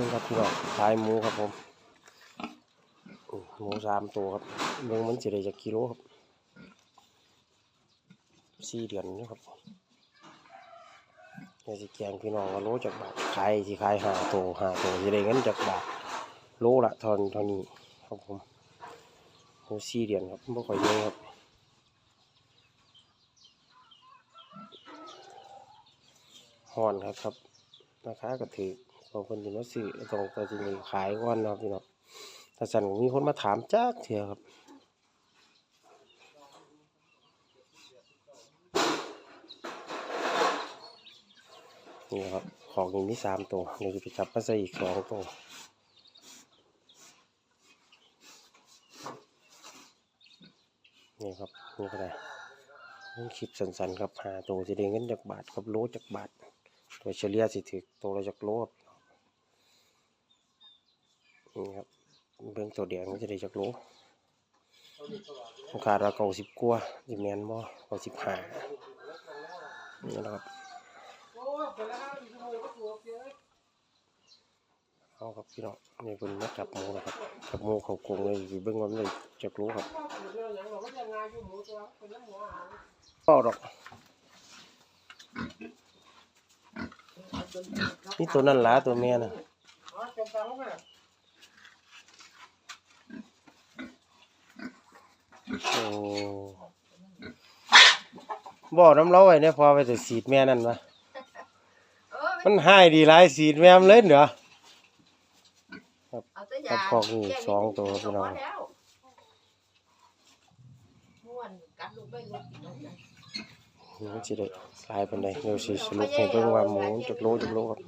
นี่ครับพี่น้องขายหมูครับผมอืมหมูสามตัวครับเบิ่งมันจะได้จากกิโลครับสี่เดือนนี่ครับเดี๋ยวสิแกงพี่น้องว่าโลจากบาทขายสิขายห้าตัวห้าตัวจะได้เงินจากบาทโลละทอนเท่านี้ครับผมหมูสี่เดือนครับไม่ค่อยเยอะครับห่อนครับครับราคาก็ถือ ของคนที่มาซื้อตรงตัวจริงขายก่อนเนาะพี่น้องแต่สันมีคนมาถามจักเทียครับนี่ครับ ของนี้มีสามตัวเดี๋ยวจะไปจับมาใส่อีกสองตัวนี่ครับนี่ก็ได้นี่คลิปสั้นๆครับหาตัวจะได้เงินจากบาทกับโลจากบาทโดยเฉลี่ยสิถือตัวละจากโลครับ นี่ครับเบื้องตัวแดงก็จะได้จากโลราคาเราเก้าสิบกว่าสิแมนบ่เก้าสิบห้านี่นะครับเอาครับพี่น้องนี่เป็นมาจับหมูนะครับจับหมูเขากงเลยสิเบื้องวันเลยจากโลครับก็ดอกนี่ตัวนั่นหละตัวแม่น่ะ โอ้บ่น้ำเล้าไว้เนี่ยพอไปแต่สีดแม่นั่นวะมันหายดีหลายสีดแม่มนเลยเหรอ เอาแต่ยาครับของนี่สองตัวพี่น้องแล้วม่วนกัดลูกไปลูกกินเอาจ้ะมันสิได้หลายปานใดเดี๋ยวสิสรุปให้เบิ่งว่าหมูจักโลจักโลครับ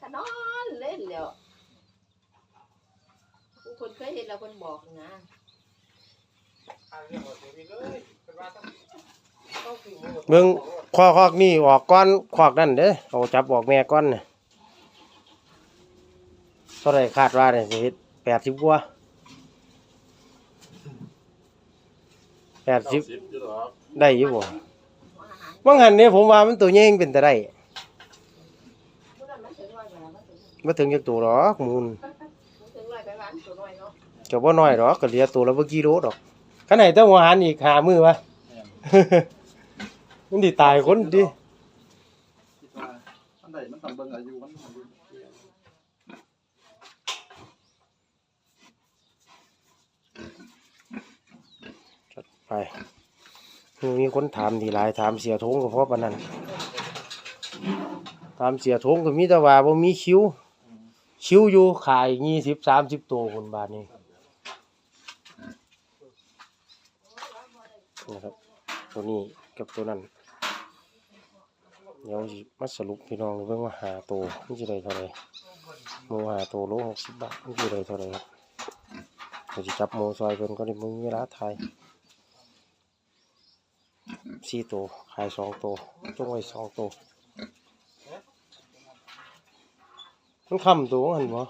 ถ้านอนเล่นแล้วผู้คนเคยเห็นแล้วคนบอกนะ เบิ่งคอคอกนี่ออกก้อนคอกนั่นเด้อเอาจับออกแม่ก้อนน่ะเท่าไรคาดว่าเนี่ยสิเฮ็ด80กว่า80อยู่หรอได้อยู่บ่หัวอาหารบางหันเนี่ยผมว่ามันตัวใหญ่เป็นแต่ได้มันถึงร้อยไปแล้วมันถึงบ่ถึงจักตัวหรอกมูลมันถึงร้อยไปบ้านตัวน้อยเนาะก็บ่น้อยหรอกก็เลือตัวละบ่กี่โลดอก คันไหนแต่หัวหันอีกหามือวะ มันสิตายคนดิคิดว่าอันใดมันต้องเบิ่งอายุมันอายุไปมีคนถามทีหลายถามเสียทงก็เพราะปานนั้นถามเสียทงก็มีแต่ว่าบ่มีคิวคิวอยู่ขาย20 30ตัวคนบาทนี้ นะครับ ตัวนี้กับตัวนั้นเดี๋ยวมาสรุปพี่น้องเบิ่งว่าหาตัวมันสิได้เท่าไหร่หมูหาตัวโล60บบาทมันสิได้เท่าไหร่ครับเดี๋ยวสิจับหมูซอยเพิ่นก็ได้มึงเวลาถ่ายสี่ตัวขายสองตัวจงไว้สองตัวมันคำตัวหันบ่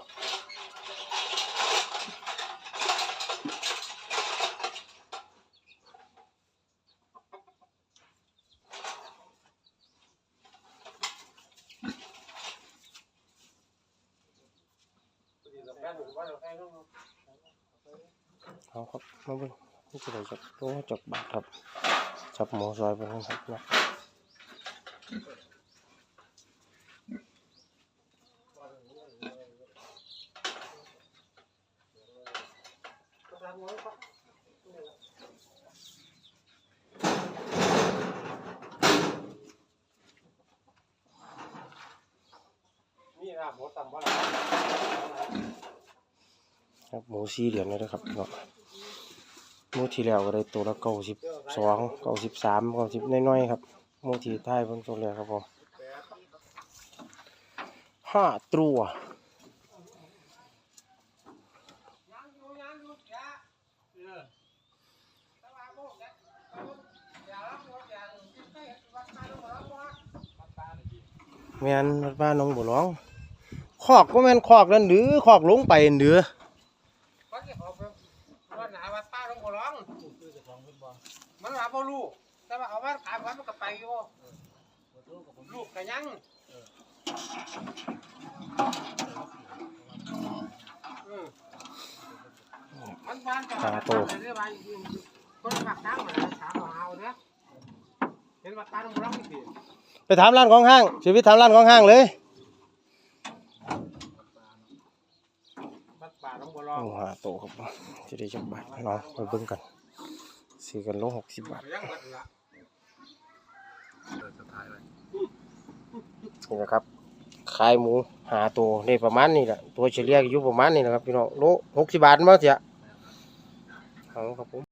เอาครับมาเบิ่งนี่จะได้จักตัวจักบาท ครับหมูซอยไปทั้งทักนะครับหมูสี่เหรียญเลยนะครับเนาะหมูที่แล้วก็ได้ตัวละเก้าสิบสองเก้าสิบสามเก้าสิบน้อยๆครับหมูที่ท้ายเพิ่งตัวแรกครับผมห้าตัวแมนบ้านน้องบัวหลวงคอกก็แมนคอกนั่นหรือคอกลงไปนั่นหรือ มันหาบ่ลูกแต่ว่าเอาว่าขายวันมันก็ไปอยู่ลูกก็ยังมันบ้านก็ตาโตคนปากทางมันสาวเอานี่ยห็าตาลงรักนี่ไปถามร้านของห้าง ชีวิตถามร้านของห้างเลยโอ้โตครับที่ได้จับบน้องไปบิ่งกัน ซื้อกันโลหกสิบบาทยังบัดละเปิดสุดท้ายเลยนี่นะครับขายหมูหาตัวได้ประมาณนี้แหละตัวเฉลี่ยอยู่ประมาณนี้นะครับพี่น้องโลหกสิบบาทมั้งเสียเอาครับผม